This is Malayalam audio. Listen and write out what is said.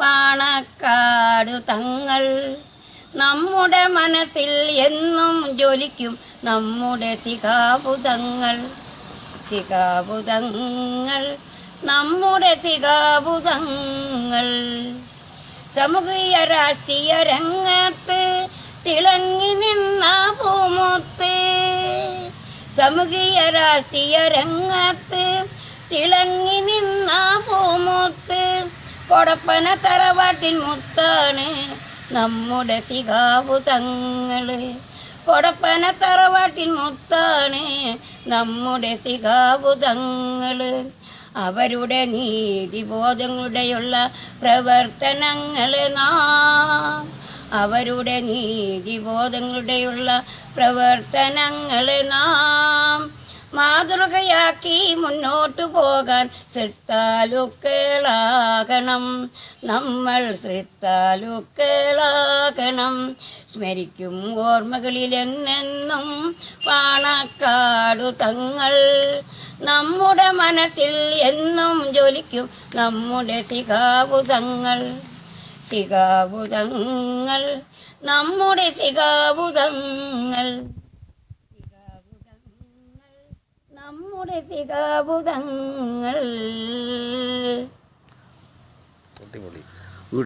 പാണക്കാട് തങ്ങൾ. നമ്മുടെ മനസ്സിൽ എന്നും ജ്വലിക്കും നമ്മുടെ ശിഖാബുധങ്ങൾ ശിഖാബുധങ്ങൾ നമ്മുടെ ശിഖാബുധങ്ങൾ സാമൂഹിക രാഷ്ട്രീയ രംഗത്ത് തിളങ്ങി നിന്ന പൂമുത്ത്. സാമൂഹിക രാഷ്ട്രീയ രംഗത്ത് തിളങ്ങി നിന്ന പൂമുത്ത് കൊടപ്പന തറവാട്ടിൽ മുത്താണ് നമ്മുടെ സിഖാവു തങ്ങൾ. കൊടപ്പന തറവാട്ടിൽ മുത്താണ് നമ്മുടെ സിഖാവു തങ്ങൾ. അവരുടെ നീതിബോധങ്ങളുടെയുള്ള പ്രവർത്തനങ്ങളെ നാം. അവരുടെ നീതിബോധങ്ങളുടെയുള്ള പ്രവർത്തനങ്ങളെ നാം. മാതൃകയാക്കി മുന്നോട്ടു പോകാൻ ശ്രദ്ധാലുക്കളാകണം. നമ്മൾ ശ്രദ്ധാലുക്കളാകണം. സ്മരിക്കും ഓർമ്മകളിൽ എന്നെന്നും പാണക്കാടു തങ്ങൾ. നമ്മുടെ മനസ്സിൽ എന്നും ജ്വലിക്കും നമ്മുടെ ശിഖാബുധങ്ങൾ ശിഖാബുധങ്ങൾ നമ്മുടെ ശിഖാബുധങ്ങൾ ശിഖാബുധങ്ങൾ അടിപൊളി.